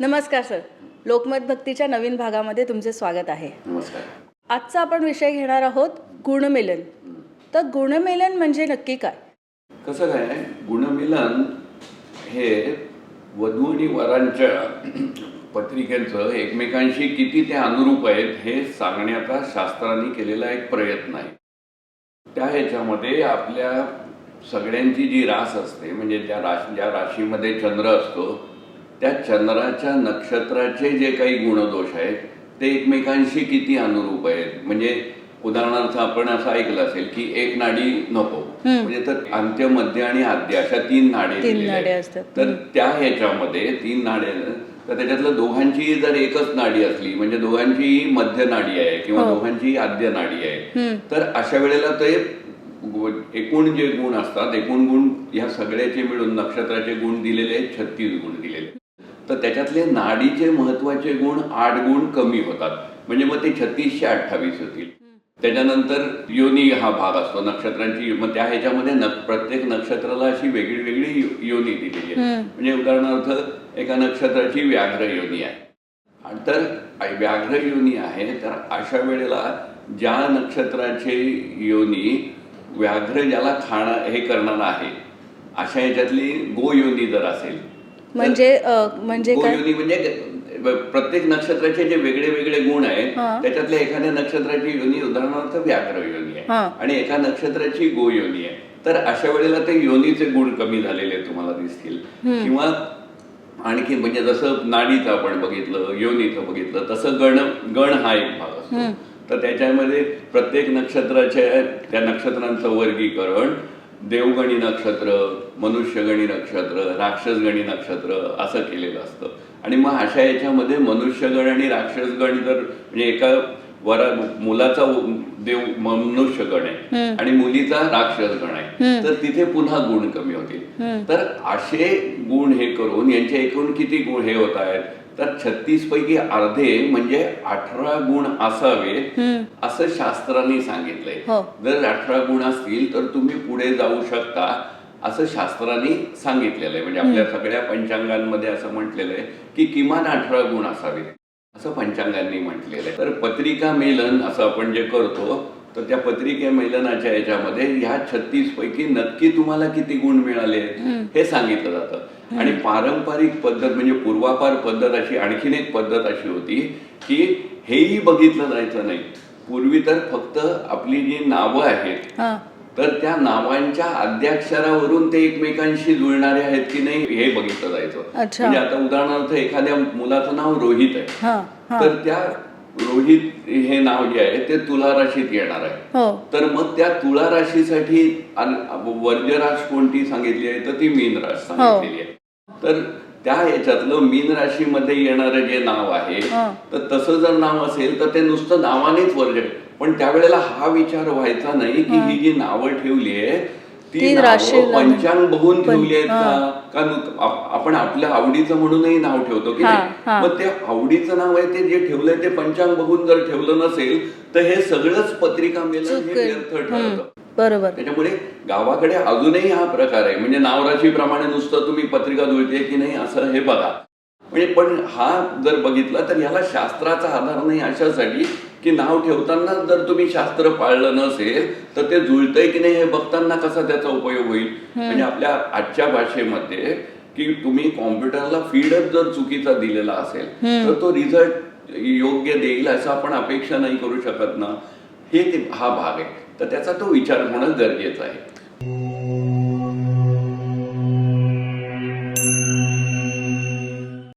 नमस्कार सर. लोकमत भक्तीच्या नवीन भागामध्ये तुमचे स्वागत आहे. नमस्कार. आजचा आपण विषय घेणार आहोत गुणमेलन. तर गुणमेलन म्हणजे नक्की काय? कसं काय? गुणमिलन हे वधू आणि वरांच्या पत्रिकेचं एकमेकांशी किती ते अनुरूप आहेत हे सांगण्याचा शास्त्रांनी केलेला एक प्रयत्न आहे. त्या ह्याच्यामध्ये आपल्या सगळ्यांची जी रास असते म्हणजे त्या राशी ज्या राशीमध्ये चंद्र असतो त्या चंद्राच्या नक्षत्राचे जे काही गुणदोष आहेत ते एकमेकांशी किती अनुरूप आहेत म्हणजे उदाहरणार्थ आपण असं ऐकलं असेल की एक नाडी नको म्हणजे तर अंत्य मध्य आणि आद्य अशा तीन नाडे. असतात. तर त्या ह्याच्यामध्ये तीन नाडे तर त्याच्यातलं दोघांची जर एकच नाडी असली म्हणजे दोघांची मध्य नाडी आहे किंवा हो. दोघांची आद्य नाडी आहे तर अशा वेळेला ते एकूण जे गुण असतात एकूण गुण ह्या सगळ्याचे मिळून नक्षत्राचे गुण दिलेले आहेत छत्तीस गुण दिलेले तर त्याच्यातले नाडीचे महत्त्वाचे गुण आठ गुण कमी होतात. म्हणजे मग ते छत्तीसशे अठ्ठावीस होतील. त्याच्यानंतर योनी हा भाग असतो नक्षत्रांची मग त्या ह्याच्यामध्ये न प्रत्येक नक्षत्राला अशी वेगळी वेगळी योनी दिलेली आहे. म्हणजे उदाहरणार्थ एका नक्षत्राची व्याघ्र योनी आहे. आणि तर व्याघ्र योनी आहे तर अशा वेळेला ज्या नक्षत्राचे योनी व्याघ्र ज्याला खाणं हे करणार आहे अशा ह्याच्यातली गो योनी जर असेल म्हणजे म्हणजे काय? गोयोनी म्हणजे प्रत्येक नक्षत्राचे जे वेगळे वेगळे गुण आहेत हा. त्याच्यातल्या एखाद्या नक्षत्राची योनी उदाहरणार्थ व्याघ्र योनी हा. आहे आणि एका नक्षत्राची गो योनी आहे. तर अशा वेळेला ते योनीचे गुण कमी झालेले तुम्हाला दिसतील. किंवा आणखी म्हणजे जसं नाडीचं आपण बघितलं योनीचं बघितलं तसं गण गण हा एक भाग असतो. तर त्याच्यामध्ये प्रत्येक नक्षत्राच्या त्या नक्षत्रांचं वर्गीकरण देवगणी नक्षत्र मनुष्यगणी नक्षत्र राक्षसगणी नक्षत्र असं केलेलं असतं. आणि मग अशा याच्यामध्ये मनुष्यगण आणि राक्षसगण जर म्हणजे एका वरा मुलाचा देव मनुष्यगण आहे आणि मुलीचा राक्षसगण आहे तर तिथे पुन्हा गुण कमी होतील तर असे गुण हे करून यांचे एकूण किती गुण हे होत आहेत? तर छत्तीस पैकी अर्धे म्हणजे अठरा गुण असावे असं शास्त्रांनी सांगितलंय. हो. जर अठरा गुण असतील तर तुम्ही पुढे जाऊ शकता असं शास्त्रांनी सांगितलेलं आहे म्हणजे आपल्या सगळ्या पंचांगांमध्ये असं म्हटलेलं आहे की किमान अठरा गुण असावेत असं पंचांगांनी म्हटलेलं आहे. तर पत्रिका मेलन असं आपण जे करतो तर त्या पत्रिके मेलनाच्या याच्यामध्ये ह्या छत्तीस पैकी नक्की तुम्हाला किती गुण मिळाले हे सांगितलं जातं. आणि पारंपरिक पद्धत म्हणजे पूर्वापार पद्धत अशी आणखीन एक पद्धत अशी होती की हेही बघितलं जायचं नाही. पूर्वी तर फक्त आपली जी नावं आहेत हा. तर त्या नावांच्या आद्याक्षरावरून ते एकमेकांशी जुळणारे आहेत की नाही हे बघितलं जायचं. म्हणजे आता उदाहरणार्थ एखाद्या मुलाचं नाव रोहित आहे. हा हा. तर त्या रोहित हे नाव जे आहे ते तुला राशीत येणार आहे. हो. तर मग त्या तुळा राशीसाठी वर्ज्य रास कोणती सांगितली आहे? तर ती मीन रास सांगितलेली आहे. तर त्या याच्यातलं मीन राशीमध्ये येणारं जे नाव आहे हा. तर तसं जर नाव असेल तर ते नुसतं नावानेच वर्ज्य पण त्यावेळेला हा विचार व्हायचा नाही की ही. जी नावं ठेवली आहे ती नावं पंचांग बघून ठेवली आहेत. का? आपण आपल्या आवडीचं म्हणूनही नाव ठेवतो की नाही. मग ते आवडीचं नाव आहे ते जे ठेवलंय ते पंचांग बघून जर ठेवलं नसेल तर हे सगळंच पत्रिका मेलन हे. व्यर्थ ठरतं. बरोबर. त्याच्यामुळे गावाकडे अजूनही हा प्रकार आहे. म्हणजे नावराशीप्रमाणे नुसतं तुम्ही पत्रिका जुळते की नाही असं हे बघा. म्हणजे पण हा जर बघितला तर याला शास्त्राचा आधार नाही अशासाठी की नाव ठेवताना जर तुम्ही शास्त्र पाळलं नसेल तर ते जुळतंय की नाही हे बघताना कसा त्याचा उपयोग होईल? म्हणजे आपल्या आजच्या भाषेमध्ये की तुम्ही कॉम्प्युटरला फीडच जर चुकीचा दिलेला असेल तर तो रिझल्ट योग्य देईल असं आपण अपेक्षा नाही करू शकत ना? हे हा भाग आहे. तर त्याचा तो विचार होणं गरजेचं आहे.